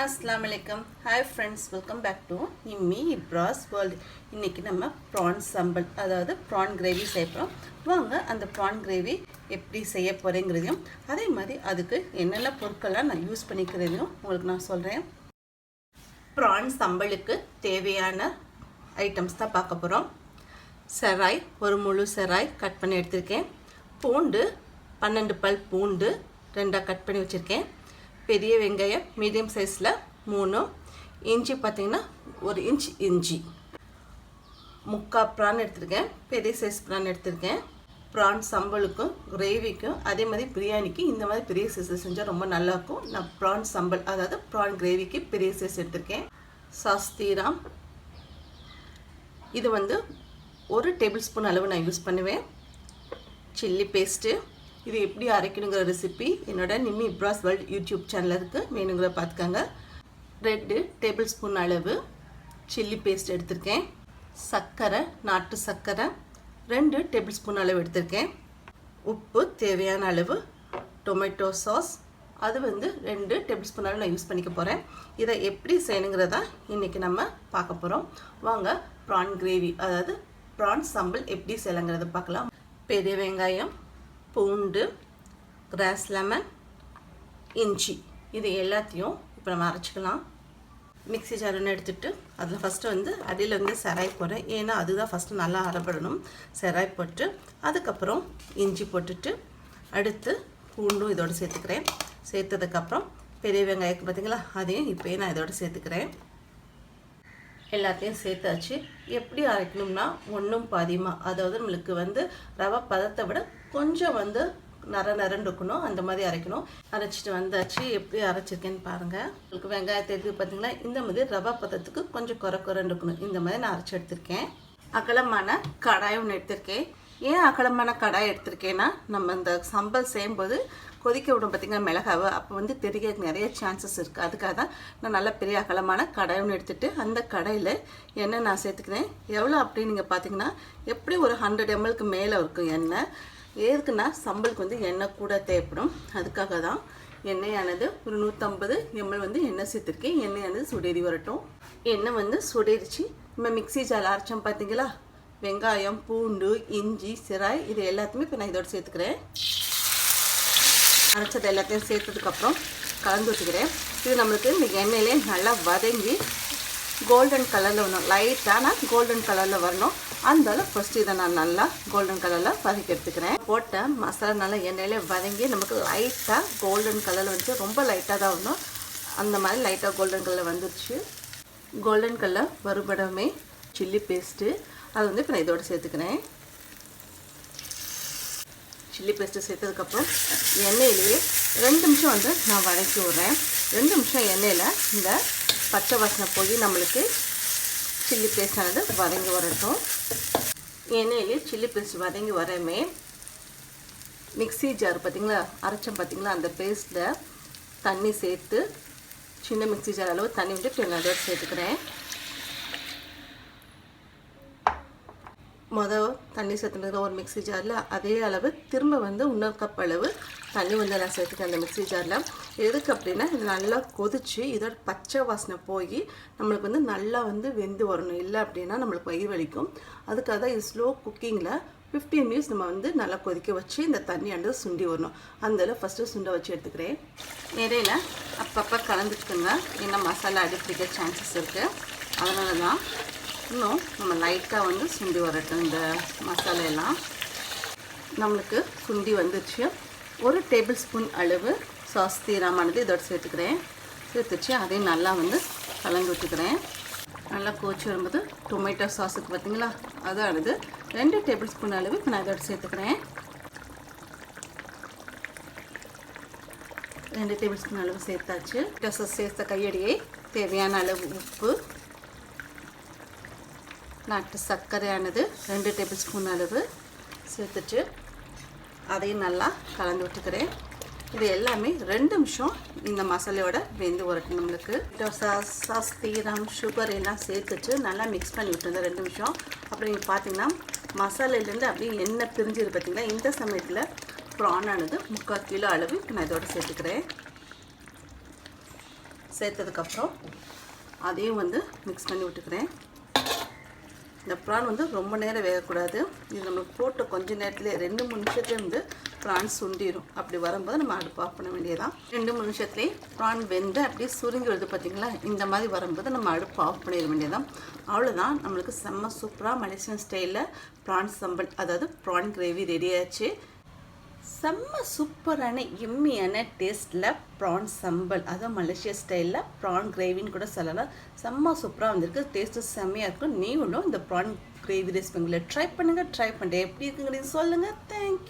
அஸ்லாம் வலைக்கம் hi friends welcome back to Immi Ibras world இன்றைக்கி நம்ம ப்ரான் சம்பல் அதாவது ப்ரான் கிரேவி செய்ய போகிறோம் வாங்க அந்த ப்ரான் கிரேவி எப்படி செய்ய போகிறேங்கிறதையும் அதே மாதிரி அதுக்கு என்னென்ன பொருட்கள்லாம் நான் யூஸ் பண்ணிக்கிறதையும் உங்களுக்கு நான் சொல்கிறேன் ப்ரான் சம்பலுக்கு தேவையான ஐட்டம்ஸ் தான் பார்க்க போகிறோம் செராய் ஒரு முழு செராய் கட் பண்ணி எடுத்திருக்கேன். பூண்டு பன்னெண்டு பல் பூண்டு ரெண்டாக கட் பண்ணி வச்சுருக்கேன். பெரிய வெங்காயம் மீடியம் சைஸில் மூணு. இஞ்சி பார்த்திங்கன்னா ஒரு இன்ச் இஞ்சி. முக்கால் ப்ரான் எடுத்திருக்கேன். பெரிய சைஸ் ப்ரான் எடுத்திருக்கேன். ப்ரான் சம்பலுக்கும் கிரேவிக்கும் அதே மாதிரி பிரியாணிக்கு இந்த மாதிரி பெரிய சைஸ் செஞ்சால் ரொம்ப நல்லாயிருக்கும் நான் ப்ரான் சம்பல் அதாவது ப்ரான் கிரேவிக்கு பெரிய சைஸ் எடுத்திருக்கேன். சாஸ்தீராம் இது வந்து ஒரு டேபிள் ஸ்பூன் அளவு நான் யூஸ் பண்ணுவேன். சில்லி பேஸ்ட்டு இது எப்படி அரைக்கணுங்கிற ரெசிபி என்னோட நிம்மி இப்ராஸ் வேர்ல்ட் யூடியூப் சேனலில் இருக்குது வேணுங்கிற பார்த்துக்கோங்க. ரெண்டு டேபிள் ஸ்பூன் அளவு சில்லி பேஸ்ட் எடுத்திருக்கேன். சர்க்கரை நாட்டு சர்க்கரை ரெண்டு டேபிள் ஸ்பூன் அளவு எடுத்திருக்கேன். உப்பு தேவையான அளவு டொமேட்டோ சாஸ் அது வந்து ரெண்டு டேபிள் ஸ்பூன் அளவு நான் யூஸ் பண்ணிக்க போகிறேன் இதை எப்படி செய்யணுங்கிறதா இன்றைக்கி நம்ம பார்க்க போகிறோம் வாங்க ப்ரான் கிரேவி அதாவது ப்ரான் சம்பல் எப்படி செய்யலாங்கிறத பார்க்கலாம். பெரிய வெங்காயம் பூண்டு கிராஸ் லெமன் இஞ்சி. இது எல்லாத்தையும் இப்போ நம்ம அரைச்சிக்கலாம். மிக்ஸி ஜாருன்னு ஒன்று எடுத்துகிட்டு அதில் ஃபஸ்ட்டு வந்து அடியில் வந்து செராய் போடுறேன் ஏன்னா அதுதான் ஃபஸ்ட்டு நல்லா அரைப்படணும் செராய் போட்டு அதுக்கப்புறம் இஞ்சி போட்டுட்டு அடுத்து பூண்டும் இதோடு சேர்த்துக்கிறேன். சேர்த்ததுக்கப்புறம் பெரிய வெங்காயம் பார்த்தீங்களா அதையும் இப்போயே நான் இதோட சேர்த்துக்கிறேன். எல்லாத்தையும் சேர்த்தாச்சு. எப்படி அரைக்கணும்னா ஒன்றும் பாதியமாக அதாவது நம்மளுக்கு வந்து ரவை பதத்தை விட கொஞ்சம் வந்து நர நரண்டுக்கணும் இருக்கணும் அந்த மாதிரி அரைக்கணும். அரைச்சிட்டு வந்தாச்சு. எப்படி அரைச்சிருக்கேன்னு பாருங்கள் உங்களுக்கு வெங்காயத்தை எடுத்து பார்த்தீங்கன்னா இந்த மாதிரி ரவா பதத்துக்கு கொஞ்சம் குறை குறைண்டுக்கணும் இந்த மாதிரி நான் அரைச்சி எடுத்திருக்கேன். அகலமான கடாய் ஒன்று எடுத்திருக்கேன். ஏன் அகலமான கடாய் எடுத்திருக்கேன்னா நம்ம இந்த சம்பல் செய்யும்போது கொதிக்க விடும் பார்த்திங்கன்னா மிளகாவை? அப்போ வந்து தெரிய நிறைய சான்சஸ் இருக்குது அதுக்காக தான் நான் நல்ல பெரிய அகலமான கடாய் ஒன்று எடுத்துகிட்டு அந்த கடையில் எண்ணெய் நான் சேர்த்துக்கிறேன். எவ்வளோ அப்படின்னு நீங்கள் பார்த்தீங்கன்னா எப்படி ஒரு ஹண்ட்ரட் எம்எல்க்கு மேலே இருக்கும் எண்ணெய்? எதுக்குன்னா சம்பளுக்கு வந்து எண்ணெய் கூட தேவைப்படும். அதுக்காக தான் எண்ணெயானது ஒரு நூற்றம்பது எம்எல் வந்து எண்ணெய் சேர்த்துருக்கேன். எண்ணெயானது சுடேறி வரட்டும். எண்ணெய் வந்து சுடேறிச்சு. நம்ம மிக்சி ஜால் அரைச்சோம் பார்த்தீங்களா வெங்காயம் பூண்டு இஞ்சி சிராய் இது எல்லாத்தையுமே இப்போ நான் இதோட சேர்த்துக்கிறேன். அரைச்சது எல்லாத்தையும் சேர்த்ததுக்கப்புறம் கலந்து வச்சுக்கிறேன். இது நம்மளுக்கு இந்த எண்ணெயிலே நல்லா வதங்கி கோல்டன் கலரில் வரணும். லைட்டான கோல்டன் கலரில் வரணும். அந்த ஃபஸ்ட்டு இதை நான் நல்லா கோல்டன் கலரில் வதக்கி எடுத்துக்கிறேன். போட்ட மசாலா நல்லா எண்ணெயிலே வதங்கி நமக்கு லைட்டாக கோல்டன் கலரில் வந்துச்சு. ரொம்ப லைட்டாக தான் வரணும். அந்த மாதிரி லைட்டாக கோல்டன் கலரில் வந்துருச்சு. கோல்டன் கலர் வருபடமே சில்லி பேஸ்ட்டு அது வந்து இப்போ நான் இதோடு சேர்த்துக்கிறேன். சில்லி பேஸ்ட்டு சேர்த்ததுக்கப்புறம் எண்ணெயிலேயே ரெண்டு நிமிஷம் வந்து நான் வதக்கி விட்றேன். ரெண்டு நிமிஷம் எண்ணெயில் இந்த பச்சை வாசனை போய் நம்மளுக்கு சில்லி பேஸ்டானது வதங்கி வரட்டும். எண்ணெயிலே சில்லி பேஸ்ட் வதங்கி வரமே. மிக்ஸி ஜார் பார்த்திங்களா? அரைச்சம் பார்த்திங்களா? அந்த பேஸ்ட்டில் தண்ணி சேர்த்து சின்ன மிக்சி ஜார் அளவு தண்ணி விட்டு டென் நான் சேர்த்துக்கிறேன். மொதல் தண்ணி சேர்த்துனது ஒரு மிக்ஸி ஜாரில் அதே அளவு திரும்ப வந்து இன்னொரு கப் அளவு தண்ணி வந்து நான் சேர்த்துக்கேன் அந்த மிக்ஸி ஜாரில் எதுக்கு அப்படின்னா இது நல்லா கொதித்து இதோட பச்சை வாசனை போய் நம்மளுக்கு வந்து நல்லா வந்து வெந்து வரணும். இல்லை அப்படின்னா நம்மளுக்கு வயிறு வலிக்கும். அதுக்காக தான் இது ஸ்லோ குக்கிங்கில் ஃபிஃப்டீன் மினிட்ஸ் நம்ம வந்து நல்லா கொதிக்க வச்சு இந்த தண்ணியானது சுண்டி வரணும் அந்தளவு ஃபஸ்ட்டு சுண்டை வச்சு எடுத்துக்கிறேன். நிறையில அப்பப்போ கலந்துக்குங்க. ஏன்னா மசாலா அடி பிடிக்க சான்சஸ் இருக்குது அதனால தான் இன்னும் நம்ம லைட்டாக வந்து சுண்டி வரட்டும் இந்த மசாலையெல்லாம் நம்மளுக்கு சுண்டி வந்துச்சு ஒரு டேபிள் ஸ்பூன் அளவு சாஸ் தீராமானது இதோட சேர்த்துக்கிறேன். சேர்த்துச்சு. அதையும் நல்லா வந்து கலந்து விட்டுக்கிறேன். நல்லா கோச்சி வரும்போது டொமேட்டோ சாஸுக்கு பார்த்தீங்களா அதானது. ரெண்டு டேபிள் ஸ்பூன் அளவு இப்போ நான் இதோட சேர்த்துக்கிறேன். ரெண்டு டேபிள் ஸ்பூன் அளவு சேர்த்தாச்சு. சாஸ் சேர்த்த கையடியை தேவையான அளவு உப்பு. நாட்டு சர்க்கரையானது ரெண்டு டேபிள் ஸ்பூன் அளவு சேர்த்துட்டு அதையும் நல்லா கலந்து விட்டுக்கிறேன். இது எல்லாமே ரெண்டு நிமிஷம் இந்த மசாலையோட வெந்து வரட்டும் நம்மளுக்கு. சாஸ் சாஸ் தீரம் சுகர் எல்லாம் சேர்த்துட்டு நல்லா மிக்ஸ் பண்ணி விட்டுருந்தேன் ரெண்டு நிமிஷம். அப்புறம் நீங்கள் பார்த்தீங்கன்னா மசாலையிலேருந்து அப்படியே எண்ணெய் பிரிஞ்சிரு பார்த்தீங்கன்னா இந்த சமயத்தில் ப்ரான் ஆனது முக்கால் கிலோ அளவு நான் இதோட சேர்த்துக்கிறேன். சேர்த்ததுக்கப்புறம் அதையும் வந்து மிக்ஸ் பண்ணி விட்டுக்கிறேன். இந்த ப்ரான் வந்து ரொம்ப நேரம் வேகக்கூடாது. இது நம்மளுக்கு போட்ட கொஞ்ச நேரத்துலேயே ரெண்டு மூணு நிமிஷத்துலேயே வந்து ப்ரான் சுண்டிடும் அப்படி வரும்போது நம்ம அடுப்பு ஆஃப் பண்ண வேண்டியதான் ரெண்டு மூணு நிமிஷத்துலேயே ப்ரான் வெந்து அப்படியே சுருங்கி வருது பார்த்தீங்களா இந்த மாதிரி வரும்போது நம்ம அடுப்பு ஆஃப் பண்ணிட வேண்டியதான் அவ்வளோதான் நம்மளுக்கு செம்ம சூப்பராக மலேசியன் ஸ்டைலில் ப்ரான் சம்பல் அதாவது ப்ரான் கிரேவி ரெடி ஆச்சு. செம்ம சூப்பரான எம்மியான டேஸ்ட்டில் ப்ரான் சம்பல் அதுவும் மலேசியா ஸ்டைலில் ப்ரான் கிரேவின்னு கூட சொல்லலாம். செம்ம சூப்பராக வந்திருக்கு. டேஸ்ட்டு செம்மையாக இருக்கும். நீங்களும் இந்த ப்ரான் கிரேவி ரெசிபிங்களை ட்ரை பண்ணுங்கள் ட்ரை பண்ணுறேன் எப்படி இருக்குங்கிறது சொல்லுங்கள் தேங்க்யூ